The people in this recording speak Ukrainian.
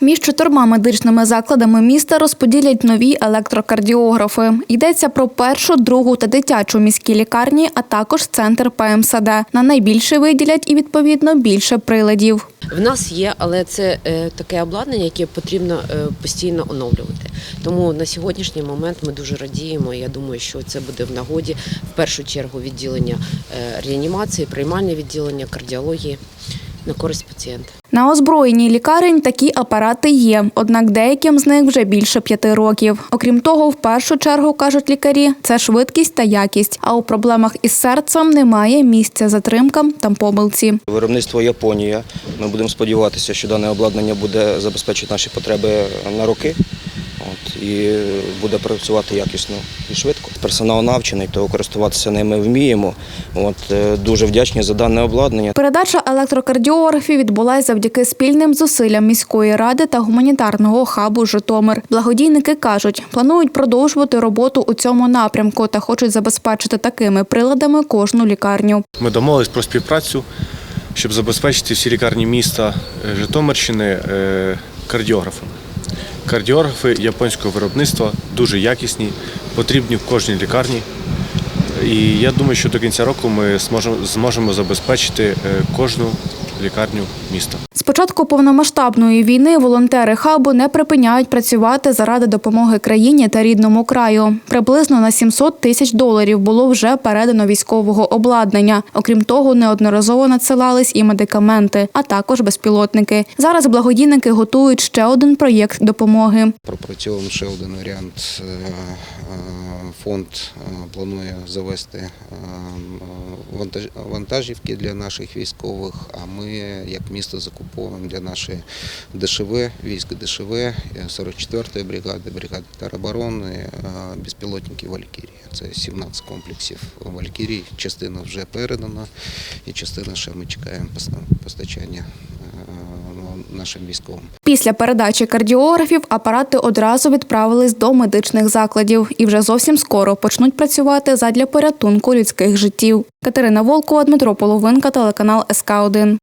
Між чотирма медичними закладами міста розподілять нові електрокардіографи. Йдеться про першу, другу та дитячу міські лікарні, а також центр ПМСД. На найбільше виділять і відповідно більше приладів. В нас є, але це е, таке обладнання, яке потрібно е, постійно оновлювати. Тому на сьогоднішній момент ми дуже радіємо. Я думаю, що це буде в нагоді в першу чергу відділення е, реанімації, приймальне відділення, кардіології на користь пацієнта. На озброєнні лікарень такі апарати є, однак деяким з них вже більше п'яти років. Окрім того, в першу чергу кажуть лікарі, це швидкість та якість. А у проблемах із серцем немає місця затримкам та помилці. Виробництво Японія. Ми будемо сподіватися, що дане обладнання буде забезпечити наші потреби на роки. От, і буде працювати якісно і швидко. Персонал навчений, то користуватися ними вміємо. От, е, дуже вдячні за дане обладнання. Передача електрокардіографів відбулася завдяки спільним зусиллям міської ради та гуманітарного хабу Житомир. Благодійники кажуть, планують продовжувати роботу у цьому напрямку та хочуть забезпечити такими приладами кожну лікарню. Ми домовились про співпрацю, щоб забезпечити всі лікарні міста е, Житомирщини е, кардіографами. Кардіографи японського виробництва дуже якісні, потрібні в кожній лікарні. І я думаю, що до кінця року ми зможемо, забезпечити е, кожну лікарню міста. З початку повномасштабної війни волонтери хабу не припиняють працювати заради допомоги країні та рідному краю. Приблизно на 700 тисяч доларів було вже передано військового обладнання. Окрім того, неодноразово надсилались і медикаменти, а також безпілотники. Зараз благодійники готують ще один проєкт допомоги. Пропрацьовуємо ще один варіант. Е, е, Фонд е, планує завести вантажівки для наших військових, а ми, як місто, закуповуємо для нашої ДШВ, військ ДШВ, е, 44-ї бригади, бригади тероборони, е, безпілотники Валькірії. Це 17 комплексів Валькірій. Частина вже передана, і частина ще ми чекаємо поста- постачання е, нашим військовим. Після передачі кардіографів апарати одразу відправились до медичних закладів і вже зовсім скоро почнуть працювати задля порятунку людських життів. Катерина Волкова, Дмитро Половинка, телеканал СК 1